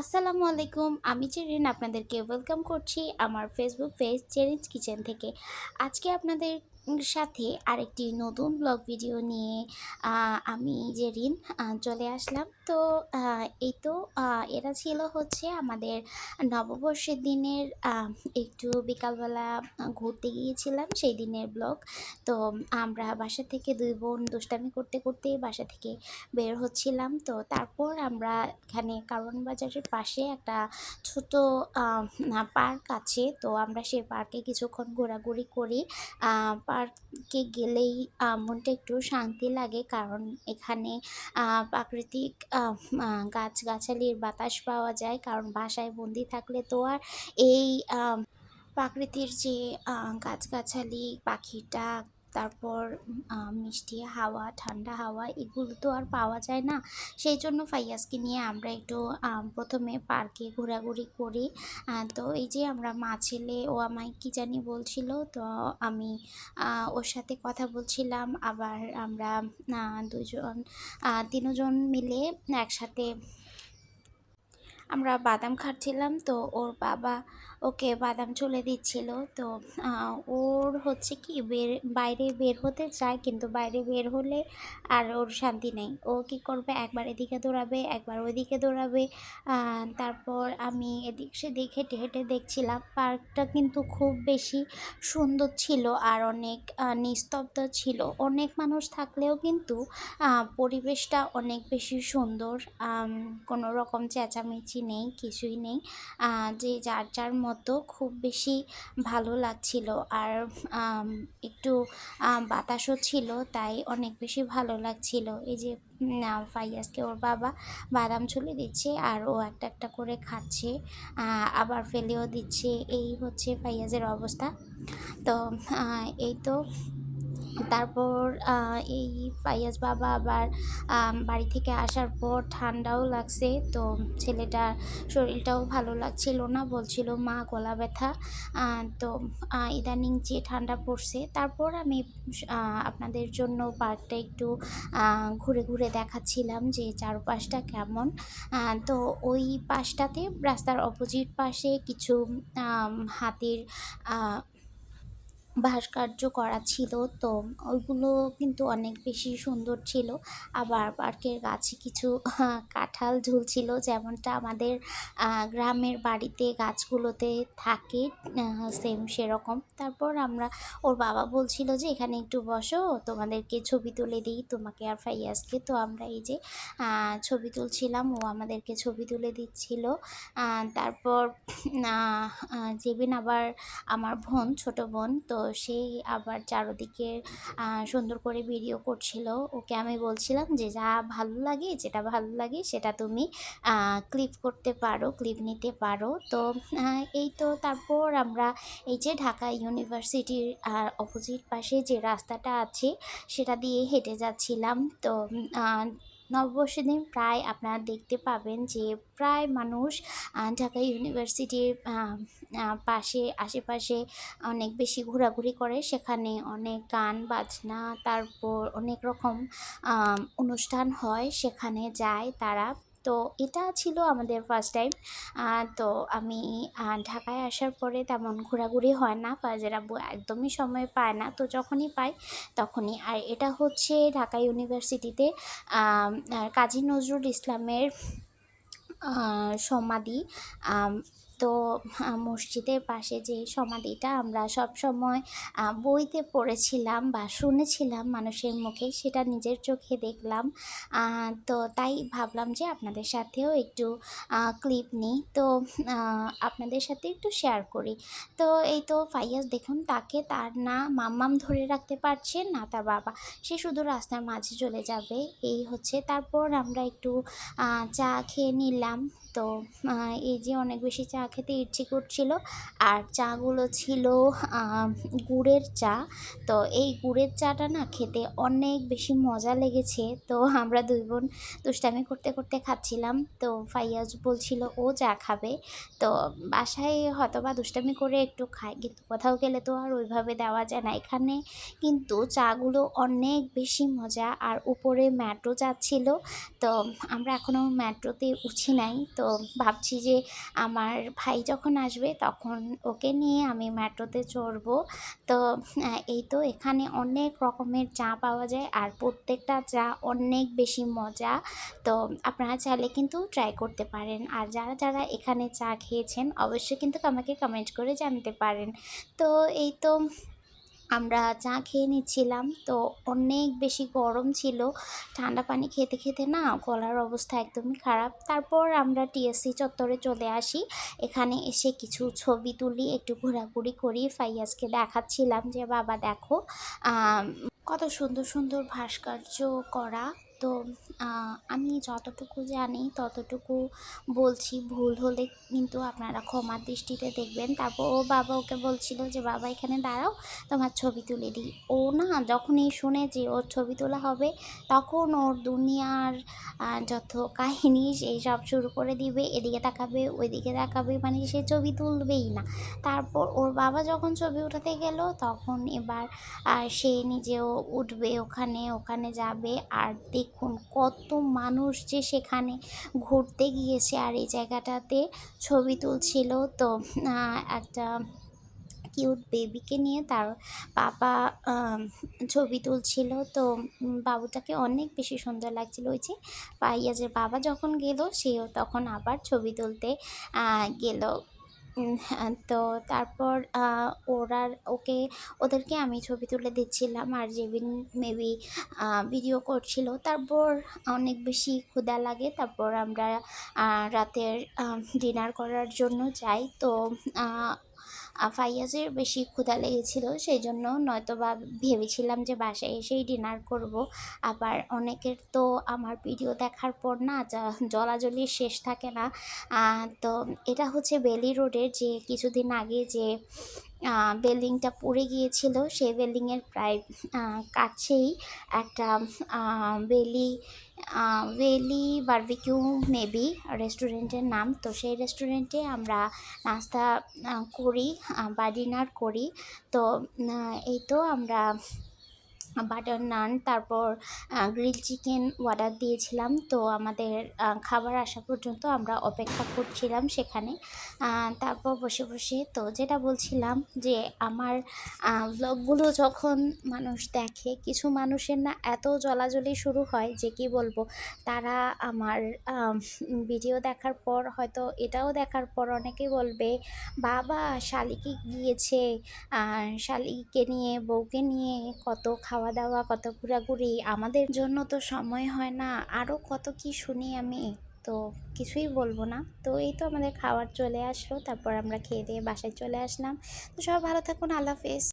আসসালামু আলাইকুম, আমি চেরিন আপনাদেরকে ওয়েলকাম করছি আমার ফেসবুক পেজ চেরিন্স কিচেন থেকে। আজকে আপনাদের সাথে আরেকটি নতুন ব্লগ ভিডিও নিয়ে আমি জেরিন আহ, চলে আসলাম। তো এই তো এটা ছিল হচ্ছে আমাদের নববর্ষের দিনের একটু বিকালবেলা ঘুরতে গিয়েছিলাম সেই দিনের ব্লগ তো আমরা বাসা থেকে দুই বোন দুষ্টামি করতে করতে বাসা থেকে বের হচ্ছিলাম। তো তারপর আমরা এখানে কারণ বাজারের পাশে একটা ছোট পার্ক আছে। তো আমরা সেই পার্কে কিছুক্ষণ ঘোরাঘুরি করি। পার্কে গেলেই মনটা একটু শান্তি লাগে। কারণ এখানে প্রাকৃতিক গাছগাছালির বাতাস পাওয়া যায়। কারণ বাসায় বন্দি থাকলে তো আর এই প্রাকৃতির যে গাছগাছালি ডাক তারপর মিষ্টি হাওয়া, ঠান্ডা হাওয়া এগুলো তো আর পাওয়া যায় না। সেই জন্য ফাইয়াজকে নিয়ে আমরা একটু প্রথমে পার্কে ঘোরাঘুরি করি। তো এই যে আমরা মা ছেলে, ও আমায় কি জানি বলছিল, তো আমি ওর সাথে কথা বলছিলাম। আবার আমরা দুজন তিনজন মিলে একসাথে আমরা বাদাম খাচ্ছিলাম, তো ওর বাবা ওকে বাদাম চলে দিচ্ছিল। তো ওর হচ্ছে কি, বের, বাইরে বের হতে চায়, কিন্তু বাইরে বের হলে আর ওর শান্তি নেই। ও কি করবে? একবার এদিকে দৌড়াবে, একবার ওইদিকে দৌড়াবে। তারপর আমি এদিক সেদিক হেঁটে হেঁটে দেখছিলাম, পার্কটা কিন্তু খুব বেশি সুন্দর ছিল আর অনেক নিস্তব্ধ ছিল। অনেক মানুষ থাকলেও কিন্তু পরিবেশটা অনেক বেশি সুন্দর। কোনো রকম চেঁচামেচি নেই, কিছুই নেই। যে যার যার মতো খুব বেশি ভালো লাগছিল। আর একটু বাতাসও ছিল, তাই অনেক বেশি ভালো লাগছিল। এই যে ফাইয়াজকে ওর বাবা বাদাম ছুলে দিচ্ছে, আর ও একটা একটা করে খাচ্ছে আবার ফেলেও দিচ্ছে। এই হচ্ছে ফাইয়াজের অবস্থা। তো এই তো তারপর এই ফাইয়াজ বাবা আবার বাড়ি থেকে আসার পর ঠান্ডাও লাগছে, তো ছেলেটার শরীরটাও ভালো লাগছিল না, বলছিল, মা, গলা ব্যথা। তো ইদানিং যে ঠান্ডা পড়ছে, তারপর আমি আপনাদের জন্য পার্কটা একটু ঘুরে ঘুরে দেখাচ্ছিলাম যে চারপাশটা কেমন। তো ওই পাশটাতে, রাস্তার অপোজিট পাশে কিছু হাতির ভাস্কর্য করা ছিল, তো ওইগুলো কিন্তু অনেক বেশি সুন্দর ছিল। আবার পার্কের গাছে কিছু কাঁঠাল ঝুলছিল, যেমনটা আমাদের গ্রামের বাড়িতে গাছগুলোতে থাকে সেম সেরকম। তারপর আমরা, ওর বাবা বলছিল যে, এখানে একটু বসো, তোমাদেরকে ছবি তুলে দিই, তোমাকে আর ফাইয়াজকে। তো আমরা এই যে ছবি তুলছিলাম, ও আমাদেরকে ছবি তুলে দিচ্ছিল। তারপর জেবিন আবার আমার বোন, ছোট বোন, তো সেই আবার চারোদিকে সুন্দর করে ভিডিও করছিল। ওকে আমি বলছিলাম যে, যা ভালো লাগে, যেটা ভালো লাগে, সেটা তুমি ক্লিপ করতে পারো ক্লিপ নিতে পারো। তো এই তো তারপর আমরা এই যে ঢাকা ইউনিভার্সিটির অপোজিট পাশে যে রাস্তাটা আছে, সেটা দিয়ে হেঁটে যাচ্ছিলাম। তো নববর্ষের দিন প্রায় আপনারা দেখতে পাবেন যে প্রায় মানুষ ঢাকা ইউনিভার্সিটির পাশে, আশেপাশে অনেক বেশি ঘোরাঘুরি করে। সেখানে অনেক গান, বাজনা, তারপর অনেক রকম অনুষ্ঠান হয়। সেখানে যায় তারা। তো এটা ছিল আমাদের ফার্স্ট টাইম তো আমি ঢাকায় আসার পরে তেমন ঘোরাঘুরি হয় না। ফাজের আব্বু একদমই সময় পায় না। তো যখনই পাই তখনই। আর এটা হচ্ছে ঢাকা ইউনিভার্সিটিতে কাজী নজরুল ইসলামের সমাধি। তো মসজিদের পাশে যে সমাধিটা আমরা সব সময় বইতে পড়েছিলাম বা শুনেছিলাম মানুষের মুখে, সেটা নিজের চোখে দেখলাম। তো তাই ভাবলাম যে আপনাদের সাথেও একটু ক্লিপ নিই। তো আপনাদের সাথে একটু শেয়ার করি। তো এই তো ফাইয়াজ, দেখুন, তাকে তার না মাম্মাম ধরে রাখতে পারছে, না তার বাবা। সে শুধু রাস্তার মাঝে চলে যাবে। এই হচ্ছে, তারপর আমরা একটু চা খেয়ে নিলাম। তো এই যে অনেক বেশি চা খেতে ইচ্ছে করছিল। আর চাগুলো ছিল গুড়ের চা। তো এই গুড়ের চাটা না খেতে অনেক বেশি মজা লেগেছে। তো আমরা দুই বোন দুষ্টামি করতে করতে খাচ্ছিলাম। তো ফাইয়াজ বলছিল, ও চা খাবে। তো বাসায় হয়তো বা দুষ্টামি করে একটু খাই কিন্তু কোথাও গেলে তো আর ওইভাবে দেওয়া যায় না এখানে। কিন্তু চাগুলো অনেক বেশি মজা। আর উপরে মেট্রো যাচ্ছিল। তো আমরা এখনও মেট্রোতে উঠি নাই। তো ভাবছি যে আমার ভাই যখন আসবে তখন ওকে নিয়ে আমি মেট্রোতে চড়বো। তো এই তো এখানে অনেক রকমের চা পাওয়া যায় আর প্রত্যেকটা চা অনেক বেশি মজা। তো আপনারা চাইলে কিন্তু ট্রাই করতে পারেন। আর যারা যারা এখানে চা খেয়েছেন অবশ্যই কিন্তু আমাকে কমেন্ট করে জানতে পারেন। তো এই তো আমরা চা খেয়ে নিচ্ছিলাম। তো অনেক বেশি গরম ছিল। ঠান্ডা পানি খেতে খেতে না গলার অবস্থা একদমই খারাপ। তারপর আমরা টিএসসি চত্বরে চলে আসি। এখানে এসে কিছু ছবি তুলি, একটু ঘোরাঘুরি করি। ফাইয়াজকে দেখাচ্ছিলাম যে, বাবা দেখো কত সুন্দর সুন্দর ভাস্কর্য করা। তো আমি যতটুকু জানি ততটুকু বলছি, ভুল হলে কিন্তু আপনারা ক্ষমার দৃষ্টিতে দেখবেন। তারপর ও বাবা ওকে বলছিল যে, বাবা, এখানে দাঁড়াও, তোমার ছবি তুলে দিই। ও না, যখনই শুনে যে ওর ছবি তোলা হবে, তখন ওর দুনিয়ার যত কাহিনী সেই সব শুরু করে দিবে, এদিকে তাকাবে, ওইদিকে তাকাবে মানে সে ছবি তুলবেই না। তারপর ওর বাবা যখন ছবি উঠাতে গেল, তখন এবার সে নিজেও উঠবে ওখানে ওখানে যাবে, আর দেখুন কত মানুষ যে সেখানে ঘুরতে গিয়েছে আর এই জায়গাটাতে ছবি তুলছিল। তো একটা কিউট বেবিকে নিয়ে তার বাবা ছবি তুলছিল। তো বাবুটাকে অনেক বেশি সুন্দর লাগছিল। ওই যে পাইয়াজের বাবা যখন গেল সেও তখন আবার ছবি তুলতে গেল। হ্যাঁ, তো তারপর ওরা ওকে, ওদেরকে আমি ছবি তুলে দিচ্ছিলাম আর জেবিন মেবি ভিডিও করছিল, তারপর অনেক বেশি ক্ষুধা লাগে। তারপর আমরা রাতের ডিনার করার জন্য যাই। তো ফাইয়াজের বেশি ক্ষুধা লেগেছিল সেই জন্য নয়তো বা ভেবেছিলাম যে বাসায় এসেই ডিনার করব। আবার অনেকের তো আমার ভিডিও দেখার পর না জলাজলির শেষ থাকে না। তো এটা হচ্ছে বেলি রোডের যে কিছুদিন আগে যে বিল্ডিংটা পড়ে গিয়েছিল। সেই বিল্ডিংয়ের প্রায় কাছেই একটা বেলি বেলি বারবিকিউ মেবি রেস্টুরেন্টের নাম। তো সেই রেস্টুরেন্টে আমরা নাস্তা করি বা ডিনার করি। তো এই তো আমরা বাটার নান, তারপর গ্রিল চিকেন অর্ডার দিয়েছিলাম। তো আমাদের খাবার আসা পর্যন্ত আমরা অপেক্ষা করছিলাম সেখানে। তারপর বসে বসে তো যেটা বলছিলাম যে আমার ব্লগগুলো যখন মানুষ দেখে, কিছু মানুষের না এত জলাজলি শুরু হয় যে কি বলব, তারা আমার ভিডিও দেখার পর, হয়তো এটাও দেখার পর অনেকে বলবে, বাবা, শালিকে গিয়েছে শালিকে নিয়ে, বউকে নিয়ে কত খাওয়া দাওয়া কত ঘোরাঘুরি, আমাদের জন্য তো সময় হয় না। আরও কত কি শুনি আমি, তো কিছুই বলব না। তো এই তো আমাদের খাবার চলে আসলো, তারপর আমরা খেয়ে দিয়ে বাসায় চলে আসলাম। তো সবাই ভালো থাকুন, আল্লাহ হাফেজ।